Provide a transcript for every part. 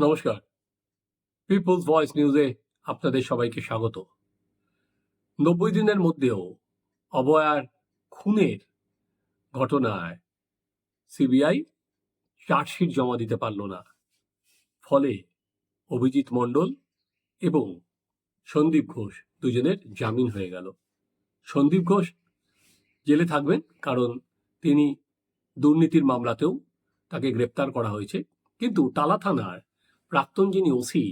নমস্কার। People's voice নিউজে আপনাদের সবাইকে স্বাগত। নব্বই দিনের মধ্যেও অবয়ার খুনের ঘটনায় সিবিআই চার্জশিট জমা দিতে পারল না। ফলে অভিজিৎ মণ্ডল এবং সন্দীপ ঘোষ দুজনের জামিন হয়ে গেল। সন্দীপ ঘোষ জেলে থাকবেন কারণ তিনি দুর্নীতির মামলাতেও তাকে গ্রেপ্তার করা হয়েছে। কিন্তু টালা থানার প্রাক্তন যিনি ওসি,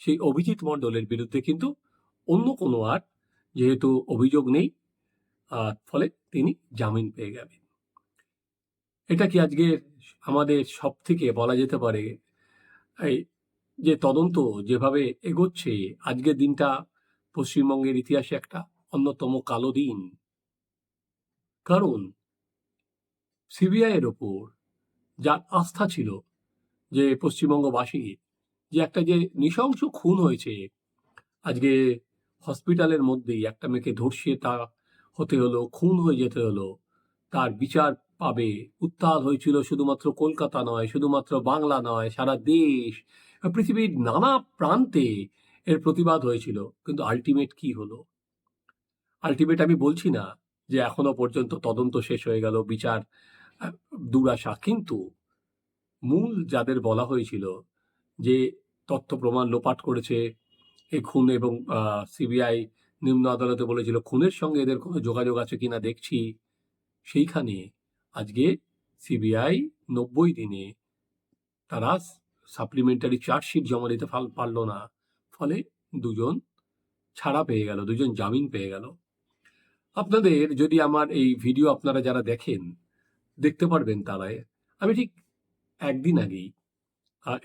সেই অভিজিৎ মণ্ডলের বিরুদ্ধে কিন্তু অন্য কোনো আর যেহেতু অভিযোগ নেই ফলে তিনি জামিন পেয়ে গেলেন। এটা কি আজকে আমাদের সব থেকে বলা যেতে পারে, এই যে তদন্ত যেভাবে এগোচ্ছে, আজকের দিনটা পশ্চিমবঙ্গের ইতিহাসে একটা অন্যতম কালো দিন। কারণ সিবিআইয়ের ওপর যার আস্থা ছিল যে পশ্চিমবঙ্গবাসীর যে একটা যে নৃশংস খুন হয়েছে, আজকে হসপিটালের মধ্যেই একটা মেয়েকে ধর্ষিয়ে তা হতে হলো, খুন হয়ে যেতে হলো, তার বিচার পাবে, উত্তাল হয়েছিল শুধুমাত্র কলকাতা নয়, শুধুমাত্র বাংলা নয়, সারা দেশ, পৃথিবীর নানা প্রান্তে এর প্রতিবাদ হয়েছিল। কিন্তু আলটিমেট কি হলো? আলটিমেট আমি বলছি না যে এখনও পর্যন্ত তদন্ত শেষ হয়ে গেল, বিচার দুরাশা। কিন্তু মূল যাদের বলা হয়েছিল যে তথ্য প্রমাণ লোপাট করেছে এই খুন এবং সিবিআই নিম্ন আদালতে বলেছিল, খুনের সঙ্গে এদের কোনো যোগাযোগ আছে কিনা দেখছি। সেইখানে আজকে সিবিআই নব্বই দিনে তারা সাপ্লিমেন্টারি চার্জশিট জমা দিতে পার- পারল না। ফলে দুজন ছাড়া পেয়ে গেল, দুজন জামিন পেয়ে গেল। আপনাদের যদি আমার এই ভিডিও আপনারা যারা দেখেন, দেখতে পারবেন তারাই। আমি ঠিক একদিন আগেই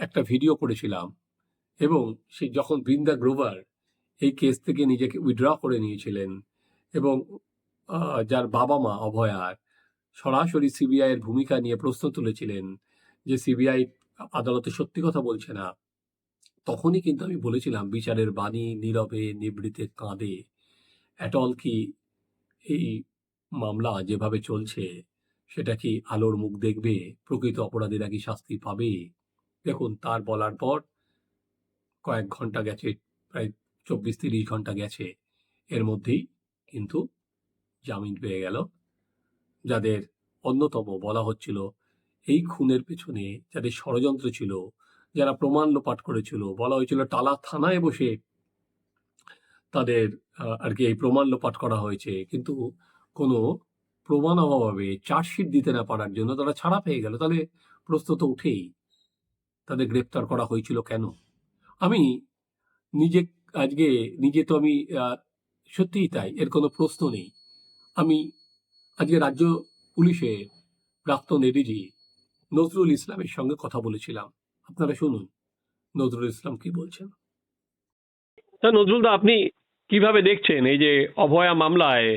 একটা ভিডিও করেছিলাম এবং সে যখন বৃন্দা গ্রোভার এই কেস থেকে নিজেকে উইথড্র করে নিয়েছিলেন এবং যার বাবা মা অভয়ার সরাসরি সিবিআই এর ভূমিকা নিয়ে প্রশ্ন তুলেছিলেন যে সিবিআই আদালতে সত্যি কথা বলছে না, তখনই কিন্তু আমি বলেছিলাম বিচারের বাণী নীরবে নিবৃতে কাঁদে। অ্যাটল কি এই মামলা যেভাবে চলছে, সেটা কি আলোর মুখ দেখবে? প্রকৃত অপরাধীরা কি শাস্তি পাবে? দেখুন, তার বলার পর কয়েক ঘণ্টা গেছে, প্রায় চব্বিশ তিরিশ ঘণ্টা গেছে। এর মধ্যেই কিন্তু জামিন পেয়ে গেল। যাদের অন্যতম বলা হচ্ছিল, এই খুনের পেছনে যাদের ষড়যন্ত্র ছিল, যারা প্রমাণ লোপাট করেছিল, বলা হয়েছিল টালা থানায় বসে তাদের আর কি এই প্রমাণ লোপাট করা হয়েছে। কিন্তু কোনো প্রমাণ অভাবে চার্জশিট দিতে না পারার জন্য তারা ছাড়া পেয়ে গেল। তাহলে প্রশ্ন তো উঠেই। তাদের গ্রেপ্তার করা হয়েছিল কেন? আমি নিজে, আজকে নিজে তো আমি সত্যিই তাই, এর কোনো প্রশ্ন নেই। আমি আজকে রাজ্য পুলিশের প্রাক্তন এডিজি নজরুল ইসলামের সঙ্গে কথা বলেছিলাম। আপনারা শুনুন, নজরুল ইসলাম কি বলছেন? তা নজরুলদা আপনি কীভাবে দেখছেন এই যে অভয়া মামলায়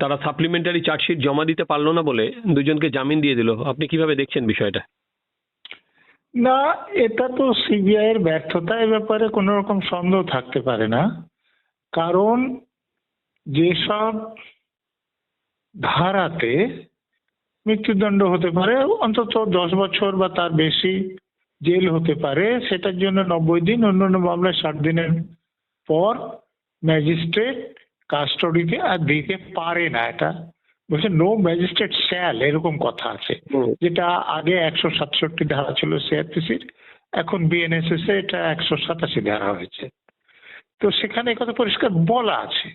তারা সাপ্লিমেন্টারি চার্জশিট জমা দিতে পারল না বলে দুজনকে জামিন দিয়ে দিল? আপনি কীভাবে দেখছেন বিষয়টা? না, এটা তো সিবিআই এর ব্যর্থতা এ ব্যাপারে কোনো রকম সন্দেহ থাকতে পারে না। কারণ যেসব ধারাতে মৃত্যুদণ্ড হতে পারে, অন্তত দশ বছর বা তার বেশি জেল হতে পারে, সেটার জন্য নব্বই দিন অন্য অন্য মামলায় ষাট দিনের পর ম্যাজিস্ট্রেট কাস্টডিতে আর দিতে পারে না এটা। বলছে নো ম্যাজিস্ট্রেট শ্যাল এরকম কথা আছে। যেটা আগে একশো সাতষট্টি ধারা ছিল সিআরপিসির এখন বিএনএসএস এ এটা একশো সাতাশি ধারা হয়েছে। তো সেখানে কথা পরিষ্কার বলা আছে।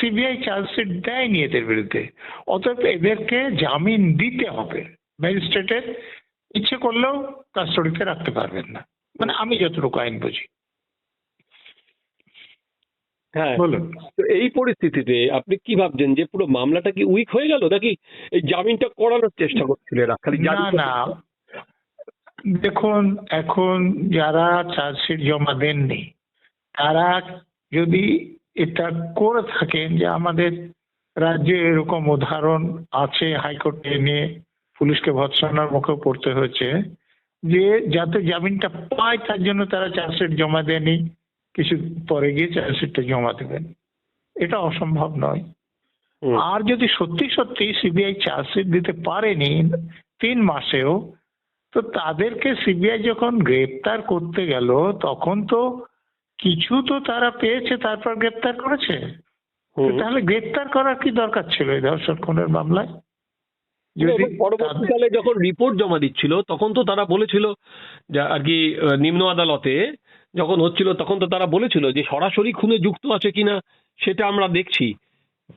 সিবিআই চার্জশিট দেয়নি এদের বিরুদ্ধে। অতএব এদেরকে জামিন দিতে হবে। ম্যাজিস্ট্রেটের ইচ্ছে করলেও কাস্টডিতে রাখতে পারবেন না। মানে আমি যতটুকু আইন বুঝি। হ্যাঁ। বলুন। তো এই পরিস্থিতিতে আপনি কি ভাবছেন যে পুরো মামলাটা কি উইক হয়ে গেল নাকি এই জামিনটা করানোর চেষ্টা করছিল এরা খালি না না। দেখুন এখন যারা চার্জশিট জমা দেননি তারা যদি এটা করে থাকেন যে আমাদের রাজ্যে এরকম উদাহরণ আছে হাইকোর্টে নিয়ে পুলিশকে ভৎসনার মুখে পড়তে হয়েছে যে যাতে জামিনটা পায় তার জন্য তারা চার্জশিট জমা দেয়নি কিছু পরে গিয়ে চার্জশিটটা জমা দেবেন। এটা অসম্ভব নয়। আর যদি সত্যি সত্যি সিবিআই চার্জশিট দিতে পারেনি তিন মাসেও তো তাদেরকে সিবিআই যখন গ্রেপ্তার করতে গেল তখন তো কিছু তো তারা পেয়েছে তারপর গ্রেপ্তার করেছে। তাহলে গ্রেপ্তার করার কি দরকার ছিল এই ধর্ষণ খুনের মামলায়? পরবর্তীকালে যখন রিপোর্ট জমা দিচ্ছিল তখন তো তারা বলেছিল যে আর কি নিম্ন আদালতে যখন হচ্ছিল তখন তো তারা বলেছিল যে সরাসরি খুনে যুক্ত আছে কিনা সেটা আমরা দেখছি।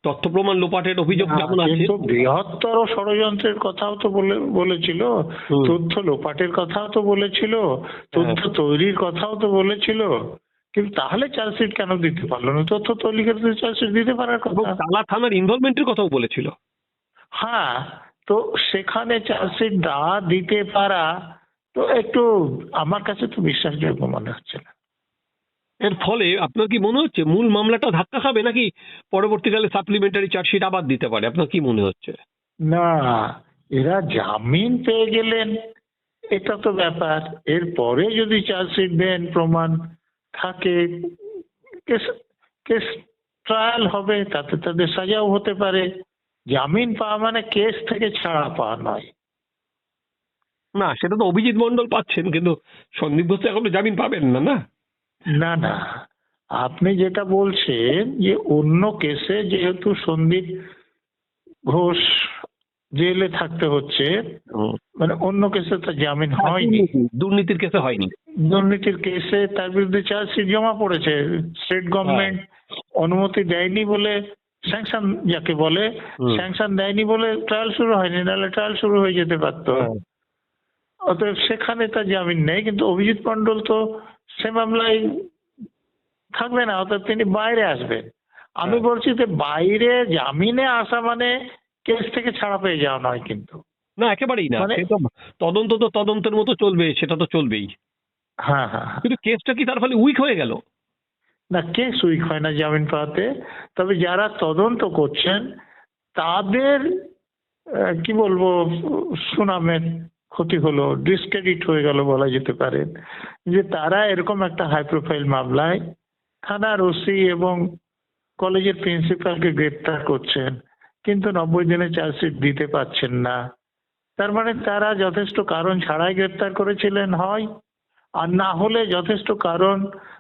তথ্য প্রমাণ লোপাটের অভিযোগ যেমন আছে? বৃহত্তর ষড়যন্ত্রের কথাও তো বলে বলেছিল। তথ্য লোপাটের কথাও তো বলেছিল। তথ্য হ্যাঁ। তৈরির কথাও তো বলেছিল। কিন্তু তাহলে চার্জশিট কেন দিতে পারল না? তথ্য তৈরি করে চার্জশিট দিতে পারার কথা। তালা থানার ইনভলভমেন্টের কথাও বলেছিল। হ্যাঁ তো সেখানে চার্জশিট না দিতে পারা তো একটু আমার কাছে তো বিশ্বাসযোগ্য মনে হচ্ছে না। এর ফলে আপনার কি মনে হচ্ছে মূল মামলাটা ধাক্কা খাবে নাকি পরবর্তীকালে সাপ্লিমেন্টারি চার্জশিট আবার দিতে পারে? আপনার কি মনে হচ্ছে? না এরা জামিন পেয়ে গেলেন এটা তো ব্যাপার। এরপরে যদি চার্জশিট দেন প্রমাণ থাকে কেস কেস ট্রায়াল হবে তাতে তাদের সাজাও হতে পারে। জামিন পাওয়া মানে কেস থেকে ছাড়া পাওয়া নয়। না সেটা তো অভিজিৎ মন্ডল পাচ্ছেন কিন্তু সন্দীপ ঘোষ এখনও জামিন পাবেন না না? না না। আপনি যেটা বলছেন যে অন্য কেসে যেহেতু সন্দীপ ঘোষ জেলে থাকতে হচ্ছে মানে অন্য কেসে তো জামিন হয়নি। দুর্নীতির কেসে হয়নি। দুর্নীতির কেসে তার বিরুদ্ধে চার্জশিট জমা পড়েছে। স্টেট গভর্নমেন্ট অনুমতি দেয়নি বলে স্যাংশন যাকে বলে স্যাংশন দেয়নি বলে ট্রায়াল শুরু হয়নি নাহলে ট্রায়াল শুরু হয়ে যেতে পারতো। হ্যাঁ। অতএব সেখানে তার জামিন নেই কিন্তু অভিজিৎ মন্ডল তো সে মামলায় থাকবে না অতএব তিনি বাইরে আসবেন। আমি হ্যাঁ। বলছি যে বাইরে জামিনে আসা মানে কেস থেকে ছাড়া পেয়ে যাওয়া নয় কিন্তু। না একেবারেই না। মানে- তদন্ত তো তদন্তের মতো চলবে সেটা তো চলবেই। হ্যাঁ হ্যাঁ হ্যাঁ। কিন্তু কেসটা কি তার ফলে উইক হয়ে গেল? না কেস উইক হয় না জামিন পাওয়াতে। তবে যারা তদন্ত করছেন তাদের কি বলব সুনামের ক্ষতি হলো ডিসক্রেডিট হয়ে গেল বলা যেতে পারে, যে তারা এরকম একটা হাই প্রোফাইল মামলায় থানার ওসি এবং কলেজের প্রিন্সিপালকে গ্রেপ্তার করছেন, কিন্তু নব্বই দিনে চার্জশিট দিতে পারছেন না। তার মানে তারা যথেষ্ট কারণ ছাড়াই গ্রেপ্তার করেছিলেন, হয় আর না হলে যথেষ্ট কারণ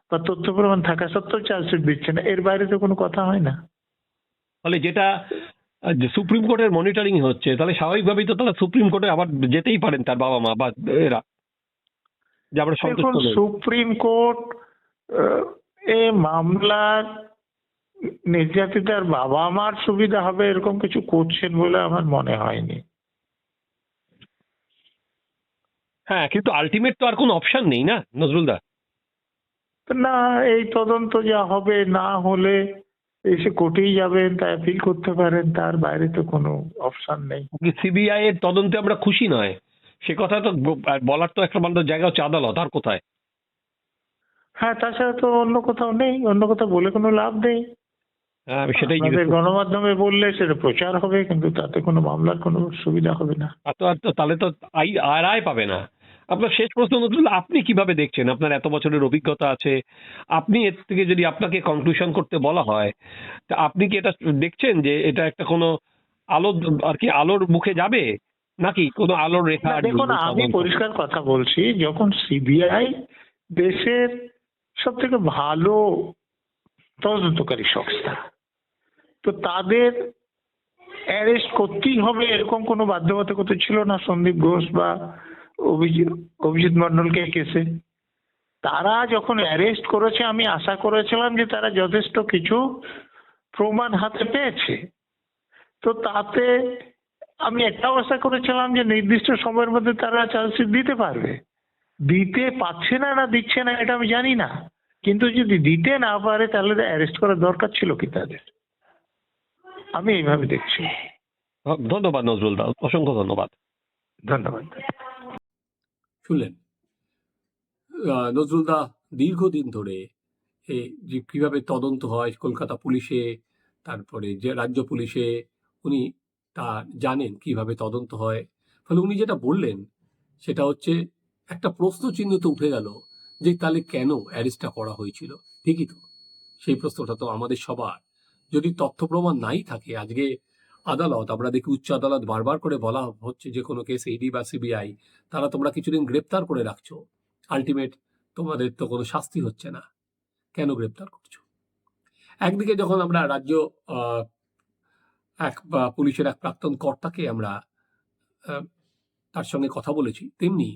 বা তথ্য প্রমাণ থাকা সত্ত্বেও চার্জশিট দিচ্ছে না। এর বাইরে তো কোনো কথা হয় না। ফলে যেটা যে সুপ্রিম কোর্টের মনিটরিং হচ্ছে তাহলে স্বাভাবিকভাবেই তো তারা সুপ্রিম কোর্টে আবার যেতেই পারেন তার বাবা মা বা এরা যে আমরা সন্তুষ্ট সুপ্রিম কোর্ট এ মামলার নির্যাতিতার বাবা মার সুবিধা হবে এরকম কিছু করছেন বলে আমার মনে হয়নি। হ্যাঁ কিন্তু আলটিমেট তো আর কোনো অপশন নেই না নজরুল দা না এই তদন্ত যা হবে না হলে এসে কোর্টেই যাবেন তা অ্যাপিল করতে পারেন তার বাইরে তো কোনো অপশন নেই। সিবিআই এর তদন্তে আমরা খুশি নয়। সে কথা তো বলার তো একটা মাত্র জায়গা হচ্ছে আদালত আর কোথায়? হ্যাঁ তাছাড়া তো অন্য কোথাও নেই অন্য কোথাও বলে কোনো লাভ নেই। হ্যাঁ সেটাই। গণমাধ্যমে বললে সেটা প্রচার হবে কিন্তু তাতে কোনো মামলার কোনো সুবিধা হবে না। তো আর তো তাহলে তো আই আর আয় পাবে না। আপনার শেষ প্রশ্ন নজরুল আপনি কীভাবে দেখছেন? আপনার এত বছরের অভিজ্ঞতা আছে। আপনি এর থেকে যদি আপনাকে কনক্লুশন করতে বলা হয় তা আপনি কি এটা দেখছেন যে এটা একটা কোনো আলো আর কি আলোর মুখে যাবে? নাকি কোনো আলোর রেখা দেখুন আমি পরিষ্কার কথা বলছি যখন সিবিআই দেশের সব থেকে ভালো তদন্তকারী সংস্থা তো তাদের অ্যারেস্ট করতেই হবে এরকম কোনো বাধ্যবাধকতা ছিল না সন্দীপ ঘোষ বা অভিজিৎ অভিজিৎ মন্ডলকে কেসে তারা যখন অ্যারেস্ট করেছে আমি আশা করেছিলাম যে তারা যথেষ্ট কিছু প্রমাণ হাতে পেয়েছে। তো তাতে আমি একটা আশা করেছিলাম যে নির্দিষ্ট সময়ের মধ্যে তারা চার্জশিট দিতে পারবে। দিতে পারছে না না দিচ্ছে না এটা আমি জানি না। কিন্তু যদি দিতে না পারে তাহলে অ্যারেস্ট করার দরকার ছিল কি তাদের? আমি এইভাবে দেখছি। ধন্যবাদ নজরুল দা অসংখ্য ধন্যবাদ। ধন্যবাদ। শুনলেন? নজরুলদা দীর্ঘদিন ধরে যে কীভাবে তদন্ত হয়, কলকাতা পুলিশে, তারপরে যে রাজ্য পুলিশে, উনি তা জানেন কীভাবে তদন্ত হয়। ফলে উনি যেটা বললেন, সেটা হচ্ছে একটা প্রশ্ন চিহ্ন তো উঠে গেল যে তাহলে কেন অ্যারেস্টটা করা হয়েছিল? ঠিকই তো। সেই প্রশ্নটা তো আমাদের সবার। যদি তথ্য প্রমাণ নাই থাকে, আজকে আদালত, আমরা দেখি উচ্চ আদালত বারবার করে বলা হচ্ছে যে কোনো কেস ইডি বা সিবিআই তারা তোমরা কিছুদিন গ্রেপ্তার করে রাখছো। আলটিমেট তোমাদের তো কোনো শাস্তি হচ্ছে না। কেন গ্রেপ্তার করছ? একদিকে যখন আমরা রাজ্য এক পুলিশের এক প্রাক্তন কর্তাকে আমরা তার সঙ্গে কথা বলেছি, তেমনি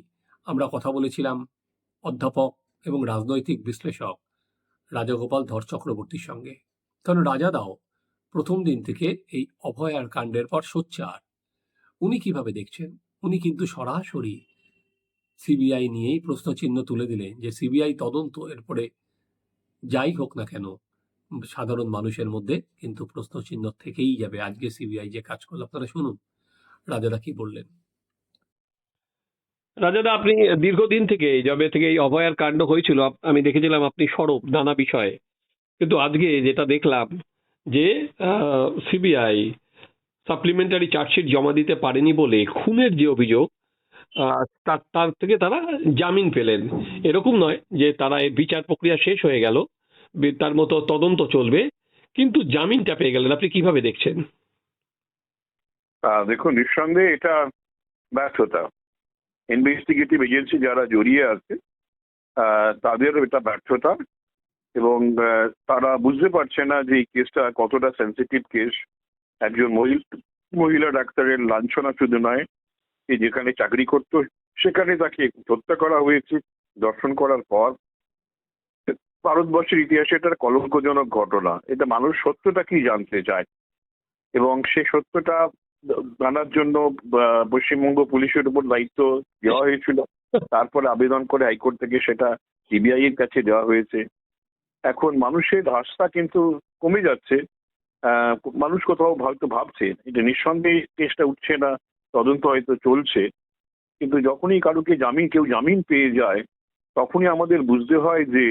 আমরা কথা বলেছিলাম অধ্যাপক এবং রাজনৈতিক বিশ্লেষক রাজাগোপাল ধর চক্রবর্তীর সঙ্গে। কারণ রাজাদাও প্রথম দিন থেকে এই অভয়ার কাণ্ডের পর সোচ্চার উনি কীভাবে দেখছেন? উনি কিন্তু সরাসরি সিবিআই নিয়েই প্রশ্নচিহ্ন তুলে দিলেন যে সিবিআই তদন্ত, এরপরে যাই হোক না কেন, সাধারণ মানুষের মধ্যে কিন্তু প্রশ্নচিহ্ন থেকেই যাবে। আজকে সিবিআই যে কাজ করল, আপনারা শুনুন, রাজাদা কি বললেন? রাজাদা, আপনি দীর্ঘদিন থেকে যবে থেকে এই অভয়ার কাণ্ড হয়েছিল, আমি দেখেছিলাম আপনি সরব নানা বিষয়ে। কিন্তু আজকে যেটা দেখলাম যে সিবিআই সাপ্লিমেন্টারি চার্জশিট জমা দিতে পারেনি বলে খুনের যে অভিযোগ তার তার থেকে তারা জামিন পেলেন। এরকম নয় যে তারা এই বিচার প্রক্রিয়া শেষ হয়ে গেল তার মতো তদন্ত চলবে কিন্তু জামিনটা পেয়ে গেলেন। আপনি কীভাবে দেখছেন? দেখুন নিঃসন্দেহে এটা ব্যর্থতা। ইনভেস্টিগেটিভ এজেন্সি যারা জড়িয়ে আছে আহ, তাদের এটা ব্যর্থতা। এবং তারা বুঝতে পারছে না যে এই কেসটা কতটা সেন্সিটিভ কেস একজন মহিল- ডাক্তারের লাঞ্ছনা শুধু নয় যে যেখানে চাকরি করতো, সেখানে তাকে হত্যা করা হয়েছে, দর্শন করার পর। ভারতবর্ষের ইতিহাসে এটা কলঙ্কজনক ঘটনা। এটা মানুষ সত্যটা কি জানতে চায়। এবং সে সত্যটা জানার জন্য পশ্চিমবঙ্গ পুলিশের উপর দায়িত্ব দেওয়া হয়েছিল। তারপরে আবেদন করে হাইকোর্ট থেকে সেটা সিবিআই এর কাছে দেওয়া হয়েছে। এখন মানুষের আস্থা কিন্তু কমে যাচ্ছে। মানুষ কোথাও হয়তো ভাবছে, এটা নিঃসন্দেহে কেসটা উঠছে না, তদন্ত হয়তো চলছে। কিন্তু যখনই কারোকে জামিন, কেউ জামিন পেয়ে যায়, তখনই আমাদের বুঝতে হয় যে,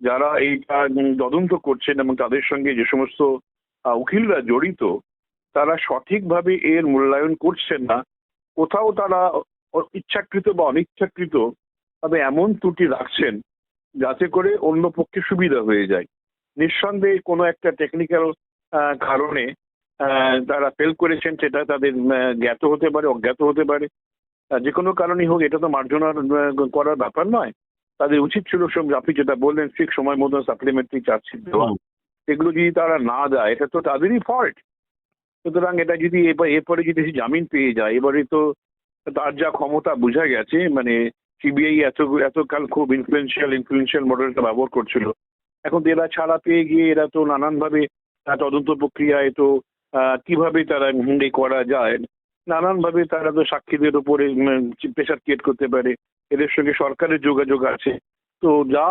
যারা এইটা তদন্ত করছেন এবং তাদের সঙ্গে যে সমস্ত উকিলরা জড়িত, তারা সঠিকভাবে এর মূল্যায়ন করছেন না। কোথাও তারা ইচ্ছাকৃত বা অনিচ্ছাকৃত ভাবে এমন ত্রুটি রাখছেন যাতে করে অন্য পক্ষে সুবিধা হয়ে যায়। নিঃসন্দেহে কোনো একটা টেকনিক্যাল কারণে তারা ফেল করেছেন সেটা তাদের জ্ঞাত হতে পারে অজ্ঞাত হতে পারে। যে কোনো কারণেই হোক এটা তো মার্জনার করার ব্যাপার নয়। তাদের উচিত ছিল আপনি যেটা বললেন ঠিক সময় মতো সাপ্লিমেন্টারি চার্জশিট দেওয়া। এগুলো যদি তারা না দেয় এটা তো তাদেরই ফল্ট সুতরাং এটা যদি এবার এরপরে যদি জামিন পেয়ে যায় এবারে তো তার যা ক্ষমতা বোঝা গেছে মানে সিবিআই এত এতকাল খুব ইনফ্লুয়েন্সিয়াল ইনফ্লুয়েন্সিয়াল মডেলটা ব্যবহার করছিল। এখন এরা ছাড়া পেয়ে গিয়ে এরা তো নানানভাবে তদন্ত প্রক্রিয়ায় তো কীভাবে তারা হুন্ডে করা যায়? নানানভাবে তারা তো সাক্ষীদের উপরে প্রেশার ক্রিয়েট করতে পারে। এদের সঙ্গে সরকারের যোগাযোগ আছে। তো যা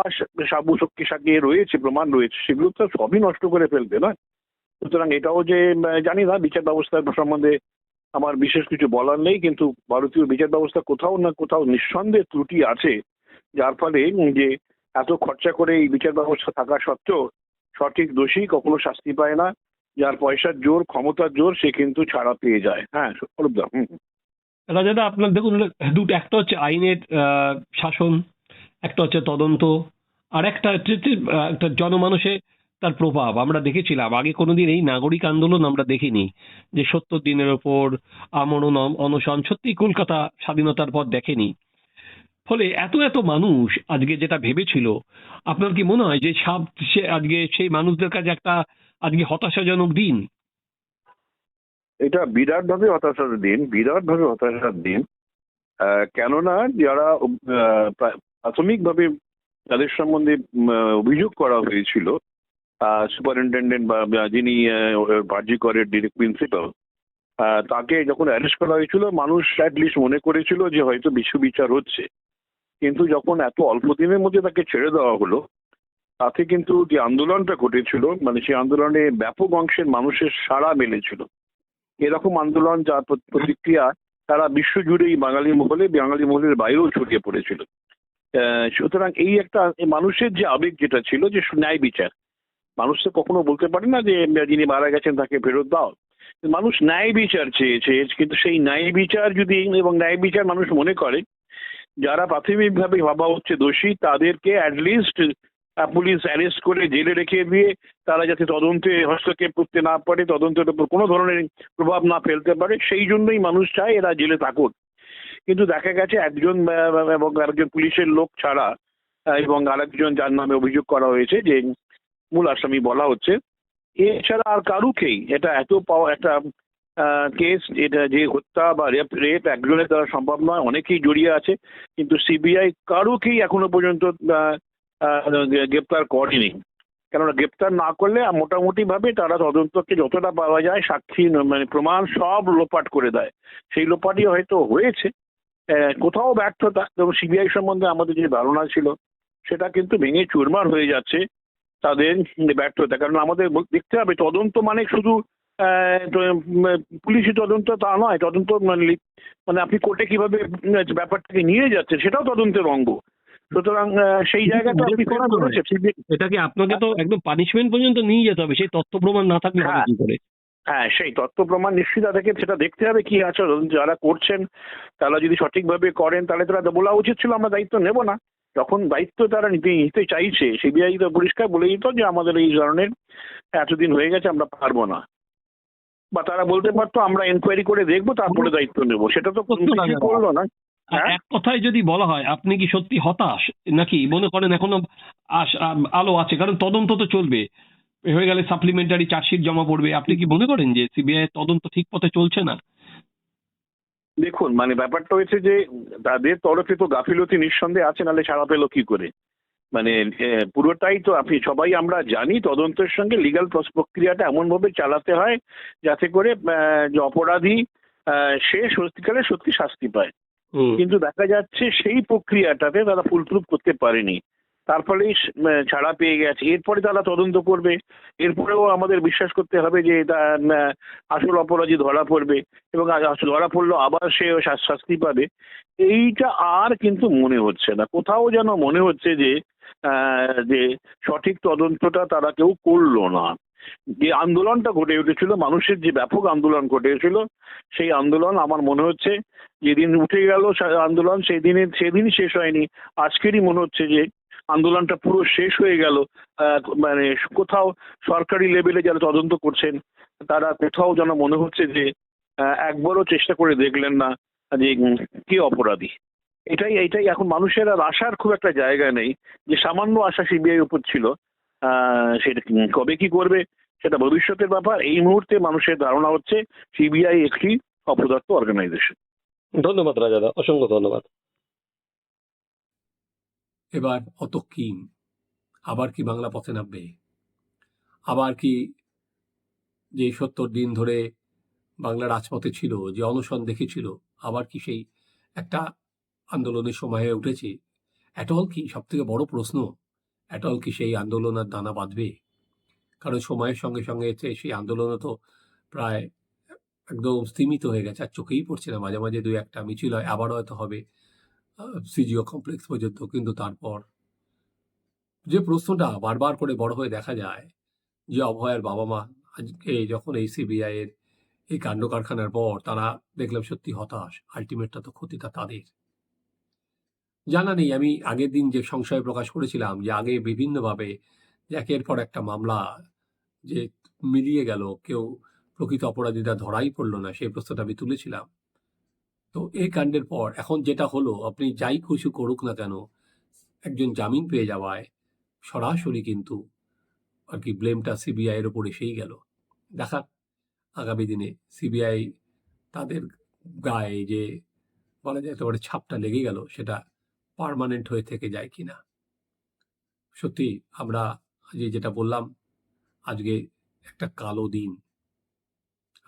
সাবু শক্তি সাক্ষী রয়েছে, প্রমাণ রয়েছে, সেগুলো তো সবই নষ্ট করে ফেলবে না সুতরাং এটাও যে জানি না, বিচার ব্যবস্থার সম্বন্ধে আমার বিশেষ কিছু বলার নেই, কিন্তু ভারতীয় বিচার ব্যবস্থা কোথাও না কোথাও নিঃসন্দেহে ত্রুটি আছে, যার ফলে যে এত খরচা করে এই বিচার ব্যবস্থা থাকা সত্ত্বেও সঠিক দোষী কখনো শাস্তি পায় না, যার পয়সার জোর, ক্ষমতার জোর সে কিন্তু ছাড়া পেয়ে যায় হ্যাঁ অরূপদা, হুম। রাজাদা, আপনার দেখুন, দুটো, একটা হচ্ছে আইনের শাসন, একটা হচ্ছে তদন্ত, আর একটা একটা জনমানুষে তার প্রভাব। আমরা দেখেছিলাম, আগে কোনোদিন এই নাগরিক আন্দোলন আমরা দেখিনি যে সত্তর দিনের ওপর আমরণ, অনশন সত্যি কলকাতা স্বাধীনতার পর দেখেনি। ফলে এত এত মানুষ আজকে যেটা ভেবেছিল, আপনার কি মনে হয় যে সাব আজকে সেই মানুষদের কাছে একটা আজকে হতাশাজনক দিন? এটা বিরাটভাবে হতাশার দিন, বিরাটভাবে হতাশার দিন। কেননা যারা প্রাথমিকভাবে তাদের সম্বন্ধে অভিযোগ করা হয়েছিল সুপারিনটেন্ডেন্ট বা যিনি বার্জি করের ডিরেক্ট প্রিন্সিপাল তাকে যখন অ্যারেস্ট করা হয়েছিল, মানুষ অ্যাটলিস্ট মনে করেছিল যে হয়তো বিশ্ব বিচার হচ্ছে। কিন্তু যখন এত অল্প দিনের মধ্যে তাকে ছেড়ে দেওয়া হলো, তাতে কিন্তু যে আন্দোলনটা ঘটেছিল মানে সেই আন্দোলনে ব্যাপক অংশের মানুষের সাড়া মেলেছিল। এরকম আন্দোলন প্র- প্রতিক্রিয়া তারা বিশ্ব জুড়েই বাঙালি মহলে, বাঙালি মহলের বাইরেও ছড়িয়ে পড়েছিল। সুতরাং এই একটা মানুষের যে আবেগ যেটা ছিল যে ন্যায় বিচার মানুষ তো কখনো বলতে পারে না যে যিনি মারা গেছেন তাকে ফেরত দাও। মানুষ ন্যায় বিচার চেয়েছে, কিন্তু সেই ন্যায় বিচার যদি এবং ন্যায় বিচার মানুষ মনে করে, যারা প্রাথমিকভাবে ভাবা হচ্ছে দোষী, তাদেরকে অ্যাটলিস্ট পুলিশ অ্যারেস্ট করে জেলে রেখে দিয়ে তারা যাতে তদন্তে হস্তক্ষেপ করতে না পারে, তদন্তের উপর কোনো ধরনের প্রভাব না ফেলতে পারে, সেই জন্যই মানুষ চায় এরা জেলে থাকুক। কিন্তু দেখা গেছে একজন এবং আরেকজন পুলিশের লোক ছাড়া এবং আরেকজন যার নামে অভিযোগ করা হয়েছে যে মূল আসামি বলা হচ্ছে। এছাড়া আর কারুকেই এটা এত পাওয়া একটা কেস এটা যে হত্যা বা রেপ রেপ একজনের দ্বারা সম্ভব নয়, অনেকেই জড়িয়ে আছে, কিন্তু সিবিআই কারুকেই এখনও পর্যন্ত গ্রেপ্তার করেনি। কেননা গ্রেপ্তার না করলে মোটামুটি ভাবে তারা তদন্তকে যতটা পাওয়া যায় সাক্ষী মানে প্রমাণ সব লোপাট করে দেয়। সেই লোপাটই হয়তো হয়েছে কোথাও ব্যর্থতা। এবং সিবিআই সম্বন্ধে আমাদের যে ধারণা ছিল, সেটা কিন্তু ভেঙে চুরমার হয়ে যাচ্ছে। তাদের ব্যর্থতা। কারণ আমাদের দেখতে হবে তদন্ত মানে শুধু পুলিশি তদন্ত তা নয় তদন্ত মানে মানে আপনি কোর্টে কীভাবে ব্যাপারটাকে নিয়ে যাচ্ছে সেটাও তদন্তের অঙ্গ। সুতরাং সেই জায়গাটা আপনি করা CBI এটাকে আপনাকে তো একদম পানিশমেন্ট পর্যন্ত নিয়ে যেতে হবে সেই তথ্য প্রমাণ না থাকলে হবে হ্যাঁ। কি করে? হ্যাঁ সেই তথ্য প্রমাণ নিশ্চিত থেকে সেটা দেখতে হবে কি আচরণ যারা করছেন তারা যদি সঠিকভাবে করেন তাহলে তারা বলা উচিত ছিল আমরা দায়িত্ব নেব না। যখন দায়িত্ব তারা নিতে নিতে চাইছে সিবিআই তো পরিষ্কার বলে দিত যে আমাদের এই ধরনের এতদিন হয়ে গেছে আমরা পারব না। বা তারা বলতে পারতো আমরা এনকোয়ারি করে দেখব তারপরে দায়িত্ব নেব। সেটা তো। করল না। হ্যাঁ? এক কথায় যদি বলা হয় আপনি কি সত্যি হতাশ নাকি? মনে করেন এখনও আলো আছে কারণ তদন্ত তো চলবে। হয়ে গেলে সাপ্লিমেন্টারি চার্জশিট জমা পড়বে। আপনি কি মনে করেন যে সিবিআই তদন্ত ঠিক পথে চলছে না? দেখুন মানে ব্যাপারটা হয়েছে যে তাদের তরফে তো গাফিলতি নিঃসন্দেহে আছে নাহলে ছাড়া পেল কি করে? মানে পুরোটাই তো আপনি সবাই আমরা জানি তদন্তের সঙ্গে লিগাল প্রক্রিয়াটা এমনভাবে চালাতে হয় যাতে করে যে অপরাধী আহ, সে সত্যিকারে সত্যি শাস্তি পায়। কিন্তু দেখা যাচ্ছে সেই প্রক্রিয়াটাতে তারা ফুলপ্রুফ করতে পারেনি। তার ফলেই ছাড়া পেয়ে গেছে। এরপরে তারা তদন্ত করবে। এরপরেও আমাদের বিশ্বাস করতে হবে যে এটা আসল অপরাধী ধরা পড়বে এবং ধরা পড়ল, আবার সে শাস্তি পাবে। এইটা আর কিন্তু মনে হচ্ছে না। কোথাও যেন মনে হচ্ছে যে যে সঠিক তদন্তটা তারা কেউ করল না। যে আন্দোলনটা ঘটে উঠেছিল, মানুষের যে ব্যাপক আন্দোলন ঘটেছিল সেই আন্দোলন আমার মনে হচ্ছে, যেদিন উঠে গেল আন্দোলন সেই দিনে সেদিনই শেষ হয়নি। আজকেরই মনে হচ্ছে যে আন্দোলনটা পুরো শেষ হয়ে গেল। মানে কোথাও সরকারি লেভেলে যারা তদন্ত করছেন, তারা কোথাও যেন মনে হচ্ছে যে একবারও চেষ্টা করে দেখলেন না যে কে অপরাধী। এটাই এটাই এখন মানুষের আর আশার খুব একটা জায়গা নেই। যে সামান্য আশা সিবিআই উপর ছিল সেটা কবে কি করবে, সেটা ভবিষ্যতের ব্যাপার। এই মুহূর্তে মানুষের ধারণা হচ্ছে সিবিআই একটি অপদার্থ অর্গানাইজেশন ধন্যবাদ রাজাদা, অসংখ্য ধন্যবাদ। এবার অত কিম আবার কি বাংলা পথে নামবে? আবার কি যে সত্তর দিন ধরে বাংলা রাজপথে ছিল, যে অনশন দেখেছিল, আবার কি সেই একটা আন্দোলনের সময় হয়ে উঠেছে? অ্যাটল কি? সব থেকে বড় প্রশ্ন। অ্যাটল কি সেই আন্দোলন আর দানা বাঁধবে? কারণ সময়ের সঙ্গে সঙ্গে সেই আন্দোলনও তো প্রায় একদম স্তীমিত হয়ে গেছে, আর চোখেই পড়ছে না। মাঝে মাঝে দুই একটা মিছিল হয় আবারও হয়তো হবে। সিজিও কমপ্লেক্স পর্যন্ত, কিন্তু তারপর যে প্রশ্নটা বারবার করে বড় হয়ে দেখা যায়, যে অভয়ের বাবা মা আজকে যখন এই সিবিআই এর এই কাণ্ড কারখানার পর তারা দেখলাম সত্যি হতাশ আলটিমেটটা তো ক্ষতিটা তাদের। জানা নেই, আমি আগের দিন যে সংশয় প্রকাশ করেছিলাম, যে আগে বিভিন্নভাবে একের পর একটা মামলা যে মিলিয়ে গেল, কেউ প্রকৃত অপরাধীরা ধরাই পড়ল না, সেই প্রশ্নটা আমি তুলেছিলাম। তো এই কাণ্ডের পর এখন যেটা হলো, আপনি যাই খুশি করুক না কেন, একজন জামিন পেয়ে যাওয়ায় সরাসরি কিন্তু আর কি ব্লেমটা সিবিআইয়ের উপর এসেই গেল। দেখা, আগামী দিনে সিবিআই তাদের গায়ে যে বলা যায় তোমার ছাপটা লেগে গেল, সেটা পার্মানেন্ট হয়ে থেকে যায় কি না সত্যি আমরা যে যেটা বললাম, আজকে একটা কালো দিন